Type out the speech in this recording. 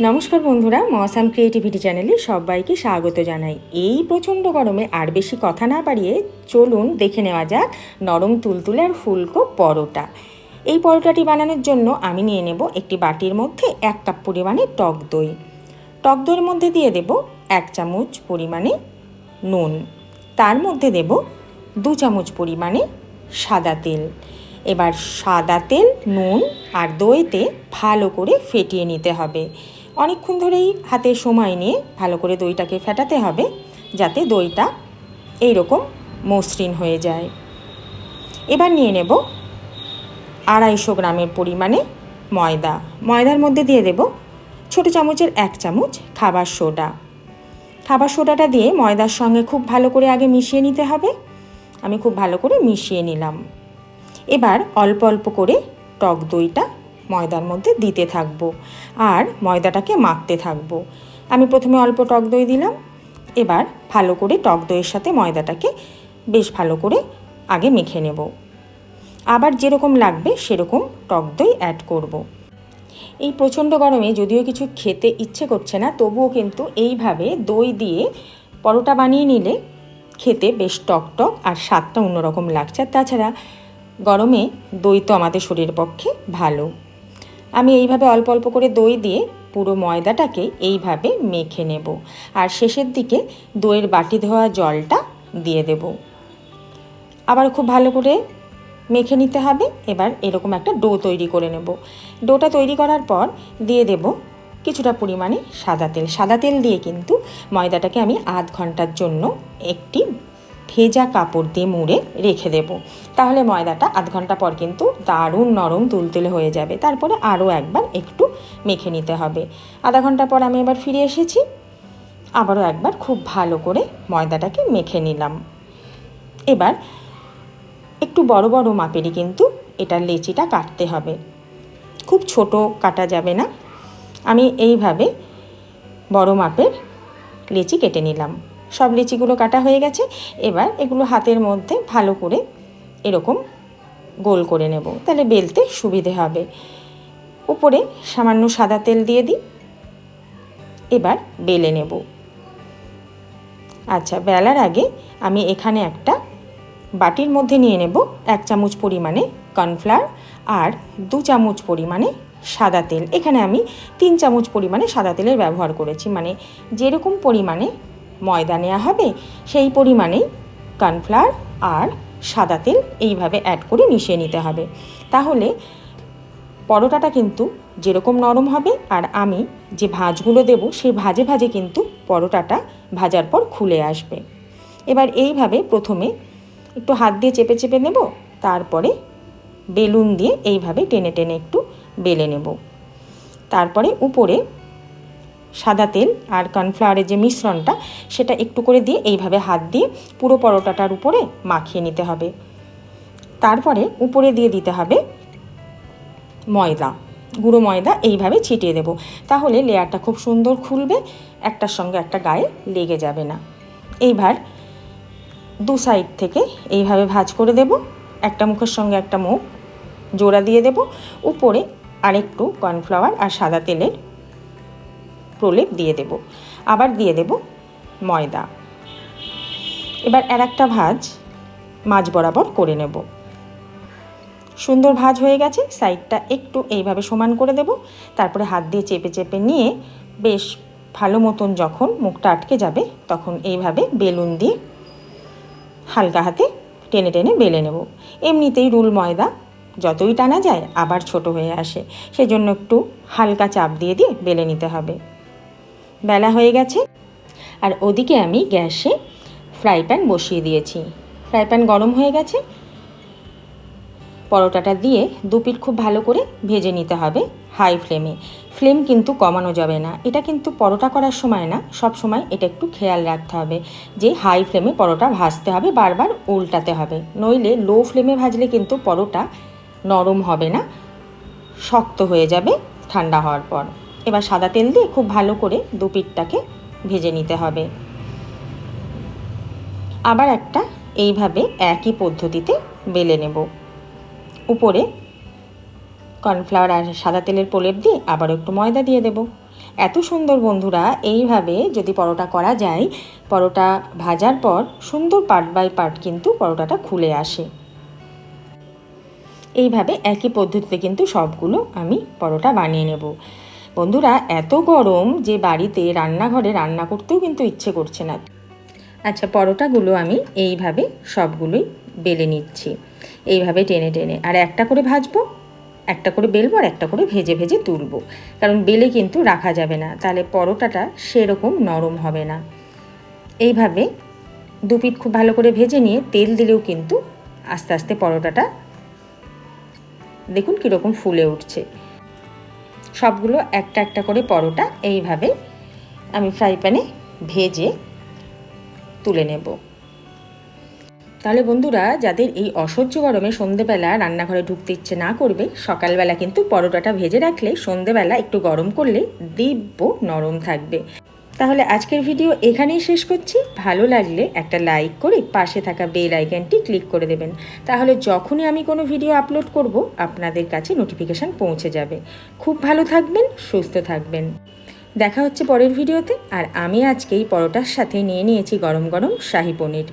নমস্কার বন্ধুরা মসাম ক্রিয়েটিভিটি চ্যানেলে সবাইকে স্বাগত জানাই। এই প্রচণ্ড গরমে আর বেশি কথা না বাড়িয়ে চলুন দেখে নেওয়া যাক নরম তুলতুলে আর ফুলকো পরোটা। এই পরোটাটি বানানোর জন্য আমি নিয়ে নেব একটি বাটির মধ্যে এক কাপ পরিমাণে টক দই। টক দইয়ের মধ্যে দিয়ে দেব এক চামচ পরিমাণে নুন। তার মধ্যে দেব দু চামচ পরিমাণে সাদা তেল। এবার সাদা তেল, নুন আর দইতে ভালো করে ফেটিয়ে নিতে হবে। অনেকক্ষণ ধরেই হাতে সময় নিয়ে ভালো করে দইটাকে ফেটাতে হবে, যাতে দইটা এইরকম মসৃণ হয়ে যায়। এবার নিয়ে নেব আড়াইশো গ্রামের পরিমাণে ময়দা। ময়দার মধ্যে দিয়ে দেব ছোটো চামচের এক চামচ খাবার সোডা। খাবার সোডাটা দিয়ে ময়দার সঙ্গে খুব ভালো করে আগে মিশিয়ে নিতে হবে। আমি খুব ভালো করে মিশিয়ে নিলাম। এবার অল্প অল্প করে টক দইটা ময়দার মধ্যে দিতে থাকব আর ময়দাটাকে মাখতে থাকব। আমি প্রথমে অল্প টক দই দিলাম, এবার ভালো করে টক দইয়ের সাথে ময়দাটাকে বেশ ভালো করে আগে মেখে নেব। আবার যেরকম লাগবে সেরকম টক দই অ্যাড করব। এই প্রচণ্ড গরমে যদিও কিছু খেতে ইচ্ছে করছে না, তবুও কিন্তু এইভাবে দই দিয়ে পরোটা বানিয়ে নিলে খেতে বেশ টক টক আর স্বাদটা অন্যরকম লাগছে। তাছাড়া গরমে দই তো আমাদের শরীরের পক্ষে ভালো। আমি এইভাবে অল্প অল্প করে দই দিয়ে পুরো ময়দাটাকে এইভাবে মেখে নেব। আর শেষের দিকে দইয়ের বাটি ধোয়া জলটা দিয়ে দেব। আবার খুব ভালো করে মেখে নিতে হবে। এবার এরকম একটা ডো তৈরি করে নেব। ডোটা তৈরি করার পর দিয়ে দেব কিছুটা পরিমাণে সাদা তেল। সাদা তেল দিয়ে কিন্তু ময়দাটাকে আমি আধ ঘণ্টার জন্য একটি ভেজা কাপড় দিয়ে মুড়ে রেখে দেব। তাহলে ময়দাটা আধ ঘণ্টা পর কিন্তু দারুণ নরম তুলতুলে হয়ে যাবে। তারপরে আরও একবার একটু মেখে নিতে হবে। আধা ঘণ্টা পর আমি এবার ফিরে এসেছি। আবারও একবার খুব ভালো করে ময়দাটাকে মেখে নিলাম। এবার একটু বড় বড় মাপেরই কিন্তু এটার লেচিটা কাটতে হবে। খুব ছোট কাটা যাবে না। আমি এইভাবে বড় মাপের লেচি কেটে নিলাম। সব লিচিগুলো কাটা হয়ে গেছে। এবার এগুলো হাতের মধ্যে ভালো করে এরকম গোল করে নেব। তাহলে বেলতে সুবিধে হবে। উপরে সামান্য সাদা তেল দিয়ে দিই। এবার বেলে নেব। আচ্ছা বেলার আগে আমি এখানে একটা বাটির মধ্যে নিয়ে নেব এক চামচ পরিমাণে কর্নফ্লাওয়ার আর দু চামচ পরিমাণে সাদা তেল। এখানে আমি তিন চামচ পরিমাণে সাদা তেলের ব্যবহার করেছি। মানে যেরকম পরিমাণে ময়দা নেওয়া হবে, সেই পরিমাণেই কর্নফ্লাওয়ার আর সাদা তেল এইভাবে অ্যাড করে মিশিয়ে নিতে হবে। তাহলে পরোটাটা কিন্তু যেরকম নরম হবে আর আমি যে ভাঁজগুলো দেব সেই ভাজে ভাজে কিন্তু পরোটাটা ভাজার পর খুলে আসবে। এবার এইভাবে প্রথমে একটু হাত দিয়ে চেপে চেপে নেব, তারপরে বেলুন দিয়ে এইভাবে টেনে টেনে একটু বেলে নেব। তারপরে উপরে সাদা তেল আর কর্নফ্লাওয়ারের যে মিশ্রণটা, সেটা একটু করে দিয়ে এইভাবে হাত দিয়ে পুরো পরোটাটার উপরে মাখিয়ে নিতে হবে। তারপরে উপরে দিয়ে দিতে হবে ময়দা। গুঁড়ো ময়দা এইভাবে ছিটিয়ে দেব। তাহলে লেয়ারটা খুব সুন্দর খুলবে, একটার সঙ্গে একটা গায়ে লেগে যাবে না। এইবার দু সাইড থেকে এইভাবে ভাজ করে দেব। একটা মুখের সঙ্গে একটা মুখ জোড়া দিয়ে দেব। উপরে আরেকটু কর্নফ্লাওয়ার আর সাদা তেলের প্রলেপ দিয়ে দেব। আবার দিয়ে দেব ময়দা। এবার আর একটা ভাজ মাছ বরাবর করে নেব। সুন্দর ভাজ হয়ে গেছে, সাইডটা একটু এইভাবে সমান করে দেব। তারপরে হাত দিয়ে চেপে চেপে নিয়ে বেশ ভালো মতন যখন মুখটা আটকে যাবে, তখন এইভাবে বেলুন দিয়ে হালকা হাতে টেনে টেনে বেলে নেব। এমনিতেই রুল ময়দা, যতই টানা যায় আবার ছোট হয়ে আসে। সেজন্য একটু হালকা চাপ দিয়ে দিয়ে বেলে নিতে হবে। বেলা হয়ে গেছে। আর ওদিকে আমি গ্যাসে ফ্রাই প্যান বসিয়ে দিয়েছি। ফ্রাই প্যান গরম হয়ে গেছে। পরোটাটা দিয়ে দু পিঠ খুব ভালো করে ভেজে নিতে হবে হাই ফ্লেমে। ফ্লেম কিন্তু কমানো যাবে না। এটা কিন্তু পরোটা করার সময় না, সব সময় এটা একটু খেয়াল রাখতে হবে যে হাই ফ্লেমে পরোটা ভাজতে হবে, বারবার উল্টাতে হবে। নইলে লো ফ্লেমে ভাজলে কিন্তু পরোটা নরম হবে না, শক্ত হয়ে যাবে, ঠান্ডা হওয়ার পর। এবার সাদা তেল দিয়ে খুব ভালো করে দু পিঠটাকে ভেজে নিতে হবে। আবার একটা এইভাবে একই পদ্ধতিতে বেলে নেব। উপরে কর্নফ্লাওয়ার আর সাদা তেলের প্রলেপ দিয়ে আবার একটু ময়দা দিয়ে দেব। এত সুন্দর বন্ধুরা, এইভাবে যদি পরোটা করা যায়, পরোটা ভাজার পর সুন্দর পার্ট বাই পার্ট কিন্তু পরোটাটা খুলে আসে। এইভাবে একই পদ্ধতিতে কিন্তু সবগুলো আমি পরোটা বানিয়ে নেব। বন্ধুরা, এত গরম যে বাড়িতে রান্নাঘরে রান্না করতেও কিন্তু ইচ্ছে করছে না। আচ্ছা পরোটাগুলো আমি এইভাবে সবগুলোই বেলে নিচ্ছি। এইভাবে টেনে টেনে। আর একটা করে ভাজবো, একটা করে বেলবো আর একটা করে ভেজে ভেজে তুলবো। কারণ বেলে কিন্তু রাখা যাবে না। তাহলে পরোটাটা সেরকম নরম হবে না। এইভাবে দু পিঠ খুব ভালো করে ভেজে নিয়ে তেল দিলেও কিন্তু আস্তে আস্তে পরোটাটা দেখুন কীরকম ফুলে উঠছে। সবগুলো একটা একটা করে পরোটা এইভাবে আমি ফ্রাই প্যানে ভেজে তুলে নেব। তাহলে বন্ধুরা, যাদের এই অসহ্য গরমে সন্ধেবেলা রান্নাঘরে ঢুকতে ইচ্ছে না করবে, সকালবেলা কিন্তু পরোটাটা ভেজে রাখলে সন্ধেবেলা একটু গরম করলে দিব্য নরম থাকবে। তাহলে আজকের ভিডিও এখানেই শেষ করছি। ভালো লাগলে একটা লাইক করে পাশে থাকা বেল আইকনটি ক্লিক করে দেবেন। তাহলে যখনই আমি কোনো ভিডিও আপলোড করব, আপনাদের কাছে নোটিফিকেশান পৌঁছে যাবে। খুব ভালো থাকবেন, সুস্থ থাকবেন। দেখা হচ্ছে পরের ভিডিওতে আর আমি আজকে এই পরোটার সাথে নিয়ে নিয়েছি গরম গরম শাহি পনির।